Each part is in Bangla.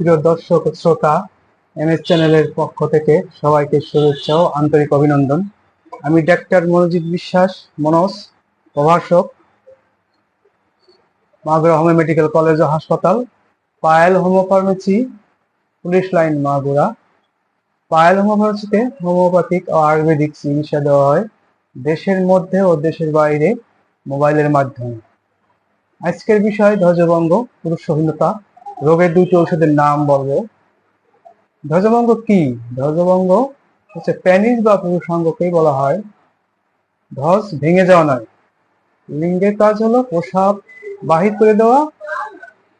প্রিয় দর্শক শ্রোতা, এমএস চ্যানেলের পক্ষ থেকে সবাইকে শুভেচ্ছা ও আন্তরিক অভিনন্দন। আমি ডাক্তার মনোজিৎ বিশ্বাস, মনোজ, প্রভাষক, মাগুরা হোমিও মেডিকেল কলেজ ও হাসপাতাল, Payel homeo pharmacy police line Magura. Payel homeo ফার্মেসিতে হোমিওপ্যাথিক ও আয়ুর্বেদিক চিকিৎসা দেওয়া হয় দেশের মধ্যে ও দেশের বাইরে মোবাইলের মাধ্যমে। আজকের বিষয় ধ্বজভঙ্গ পুরুষহীনতা রোগের দুটি ঔষধের নাম বলব। ধ্বজভঙ্গ কি? ধ্বজভঙ্গ হচ্ছে প্যানিস বা পুরুষাঙ্গকেই বলা হয়। ধ্বজ ভেঙে যাওয়া নয়। লিঙ্গের কাজ হলো প্রসাব বাহির করে দেওয়া,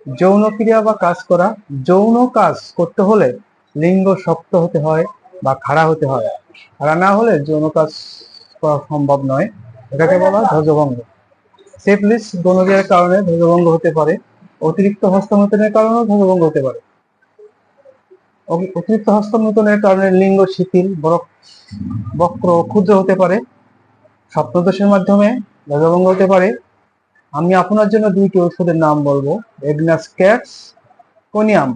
যৌন ক্রিয়া বা কাজ করা। যৌন কাজ করতে হলে লিঙ্গ শক্ত হতে হয় বা খাড়া হতে হয়। খাড়া না হলে যৌন কাজ করা সম্ভব নয়। এটাকে বলা ধ্বজভঙ্গ। সেফলিস গনোরিয়ার কারণে ধ্বজভঙ্গ হতে পারে। অতিরিক্ত হস্তমৈথুনের কারণেও ধ্বজভঙ্গ হতে পারে। অতিরিক্ত হস্তমৈথুনের কারণে লিঙ্গ, শিথিল বক্র, ক্ষুদ্র হতে পারে। স্বপ্নদোষের মাধ্যমে ধ্বজভঙ্গ হতে পারে। আমি আপনার জন্য দুইটি ঔষধের নাম বলব। এগনাস ক্যাটস, কোনিয়াম।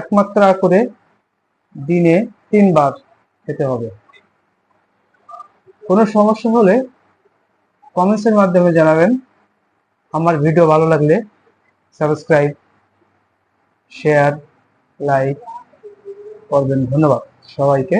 একমাত্রা করে দিনে তিনবার খেতে হবে। কোনো সমস্যা হলে কমেন্টসের মাধ্যমে জানাবেন। আমার ভিডিও ভালো লাগলে সাবস্ক্রাইব শেয়ার লাইক করবেন। ধন্যবাদ সবাইকে।